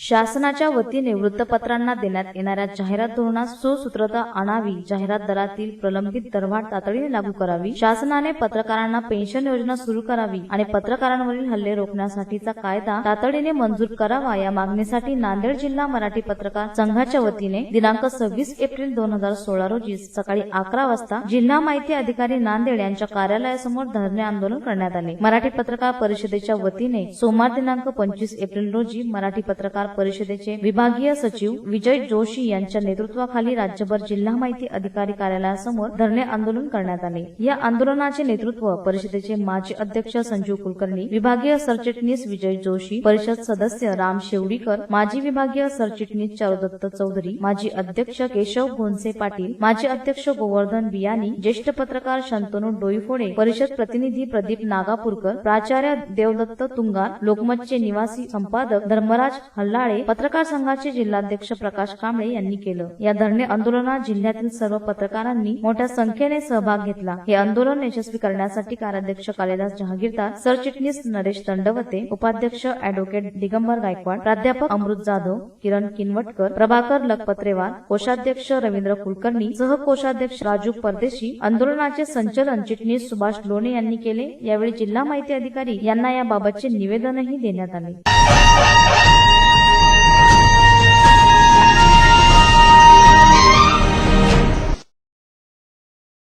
शासनाच्या वतीने वृत्तपत्रांना देण्यात येणाऱ्या जाहिरात धोरणात सुसूत्रता आणावी जाहिरात दरातील प्रलंबित दरवाढ तातडीने लागू करावी शासनाने पत्रकारांना पेन्शन योजना सुरू करावी आणि पत्रकारांवरील हल्ले रोखण्यासाठीचा कायदा तातडीने मंजूर करावा या मागणीसाठी नांदेड जिल्हा मराठी पत्रकार संघाच्या वतीने दिनांक सव्वीस एप्रिल दोन हजार सोळा रोजी सकाळी अकरा वाजता जिल्हा माहिती अधिकारी नांदेड यांच्या कार्यालयासमोर धरणे आंदोलन करण्यात आले. मराठी पत्रकार परिषदेच्या वतीने सोमवार दिनांक पंचवीस एप्रिल रोजी मराठी पत्रकार परिषदेचे विभागीय सचिव विजय जोशी यांच्या नेतृत्वाखाली राज्यभर जिल्हा माहिती अधिकारी कार्यालयासमोर धरणे आंदोलन करण्यात आले. या आंदोलनाचे नेतृत्व परिषदेचे माजी अध्यक्ष संजीव कुलकर्णी विभागीय सरचिटणीस विजय जोशी परिषद सदस्य राम शेवडीकर माजी विभागीय सरचिटणीस चारुदत्त चौधरी माजी अध्यक्ष केशव गोंसे पाटील माजी अध्यक्ष गोवर्धन बियानी ज्येष्ठ पत्रकार शंतनू डोईफोडे परिषद प्रतिनिधी प्रदीप नागापूरकर प्राचार्य देवदत्त तुंगार लोकमतचे निवासी संपादक धर्मराज हल्ला हल्लाळे पत्रकार संघाचे जिल्हाध्यक्ष प्रकाश कांबळे यांनी केलं. या धरणे आंदोलनात जिल्ह्यातील सर्व पत्रकारांनी मोठ्या संख्येने सहभाग घेतला. हे आंदोलन यशस्वी करण्यासाठी कार्याध्यक्ष कालिदास जहागीरदार सरचिटणीस नरेश दंडवते उपाध्यक्ष अॅडव्होकेट दिगंबर गायकवाड प्राध्यापक अमृत जाधव किरण किनवटकर प्रभाकर लखपत्रेवार कोषाध्यक्ष रवींद्र कुलकर्णी सहकोषाध्यक्ष राजू परदेशी आंदोलनाचे संचलन चिटणीस सुभाष लोणे यांनी केले. यावेळी जिल्हा माहिती अधिकारी यांना याबाबतचे निवेदनही देण्यात आले.